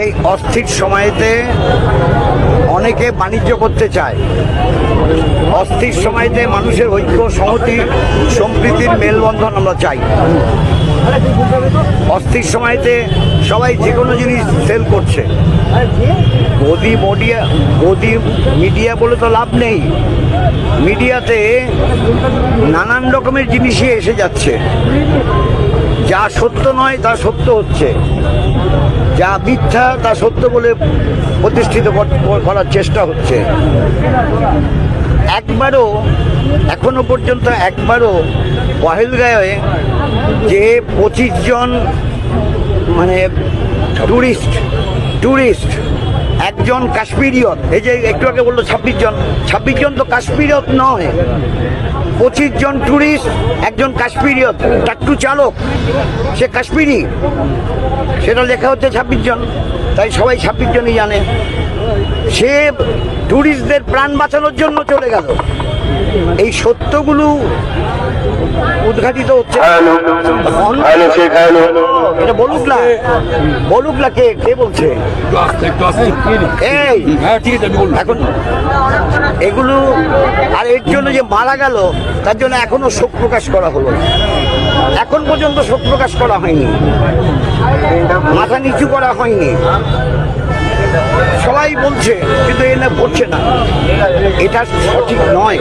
এই অস্থির সময়েতে অনেকে বাণিজ্য করতে চায়। অস্থির সময়তে মানুষের ঐক্য, সংহতি, সম্প্রীতির মেলবন্ধন আমরা চাই। অস্থির সময়তে সবাই যে কোনো জিনিস সেল করছে। গদি মডিয়া গদি মিডিয়া বলে তো লাভ নেই। মিডিয়াতে নানান রকমের জিনিসই এসে যাচ্ছে। যা সত্য নয় তা সত্য হচ্ছে। যা মিথ্যা তা সত্য বলে প্রতিষ্ঠিত করার চেষ্টা হচ্ছে। একবারও এখনও পর্যন্ত একবারও পহেলগাঁয়ে যে পঁচিশ জন মানে টুরিস্ট টুরিস্ট একজন কাশ্মীরিয়ত, এই যে একটু আগে বলল ছাব্বিশ জন ছাব্বিশ জন তো কাশ্মীরিয়ত নয়। পঁচিশ জন টুরিস্ট একজন কাশ্মীরিয়ত টাট্টু চালক, সে কাশ্মীরি। সেটা লেখা হচ্ছে ছাব্বিশ জন, তাই সবাই ছাব্বিশ জনই জানে। সে টুরিস্টদের প্রাণ বাঁচানোর জন্য চলে গেল। এই সত্যগুলো উদ্ঘাটিত হচ্ছে। এটা বলুক না। বলুক না কে কে বলছে? এই হ্যাঁ ঠিক আছে আমি এখন এগুলো আর এর জন্য যে মারা গেল তার জন্য এখনও শোক প্রকাশ করা হলো এখন পর্যন্ত শোক প্রকাশ করা হয়নি। মাথা নিচু করা হয়নি। সবাই বলছে কিন্তু এনে করছে না। এটা সঠিক নয়।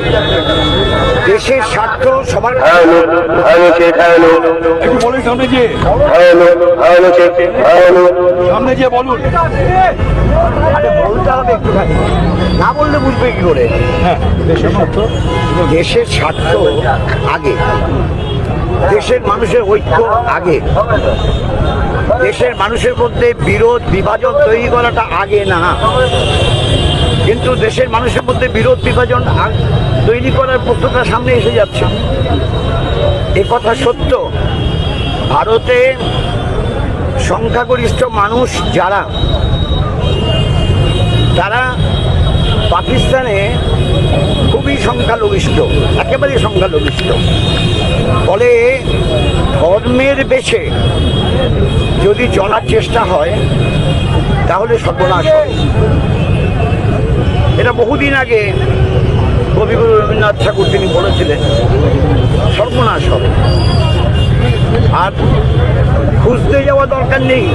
দেশের স্বার্থ সবার একটু বলুন সামনে হ্যালো সামনে গিয়ে বলুন। আরে বলতে হবে একটুখানি। না বললে বুঝবে কি করে? হ্যাঁ দেশের স্বার্থ আগে। দেশের মানুষের ঐক্য আগে। দেশের মানুষের মধ্যে বিরোধ, বিভাজন তৈরি করাটা আগে না। কিন্তু দেশের মানুষের মধ্যে বিরোধ, বিভাজন তৈরি করার প্রশ্নটা সামনে এসে যাচ্ছে। এ কথা সত্য। ভারতে সংখ্যাগরিষ্ঠ মানুষ যারা, তারা পাকিস্তানে খুবই সংখ্যালঘিষ্ঠ, একেবারে সংখ্যালঘিষ্ঠ। ফলে ধর্মের বেছে যদি চলার চেষ্টা হয়, তাহলে সর্বনাশ হয় এটা বহুদিন আগে কবিগুরু রবীন্দ্রনাথ ঠাকুর তিনি বলেছিলেন, সর্বনাশ হবে। আর খুঁজতে যাওয়া দরকার নেই,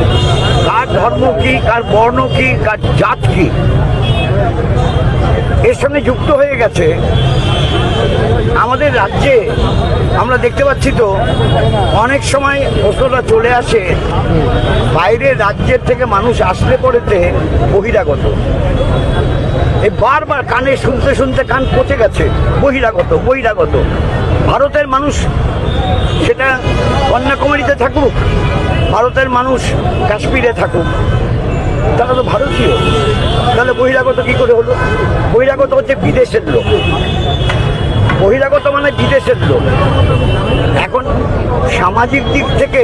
কার ধর্ম কি, কার বর্ণ কি, কার জাত কি। এর সঙ্গে যুক্ত হয়ে গেছে। আমাদের রাজ্যে আমরা দেখতে পাচ্ছি তো, অনেক সময় প্রশ্নটা চলে আসে, বাইরের রাজ্যের থেকে মানুষ আসলে পড়েতে বহিরাগত। এই বারবার কানে শুনতে শুনতে কান পচে গেছে, বহিরাগত বহিরাগত। ভারতের মানুষ সেটা কন্যাকুমারীতে থাকুক, ভারতের মানুষ কাশ্মীরে থাকুক। তারা তো ভারতীয়। তাহলে বহিরাগত কি করে হলো? বহিরাগত হচ্ছে বিদেশের লোক। বহিরাগত মানে বিদেশের লোক। এখন সামাজিক দিক থেকে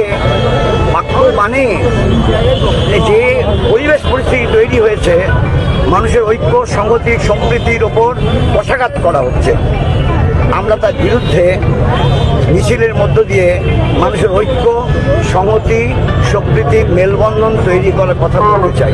বাক্য মানে যে পরিবেশ পরিস্থিতি তৈরি হয়েছে, মানুষের ঐক্য, সংহতি, সম্প্রীতির ওপর কষাঘাত করা হচ্ছে। আমরা তার বিরুদ্ধে মিছিলের মধ্য দিয়ে মানুষের ঐক্য সংহতি সম্প্রীতি মেলবন্ধন তৈরি করার কথা বলতে চাই।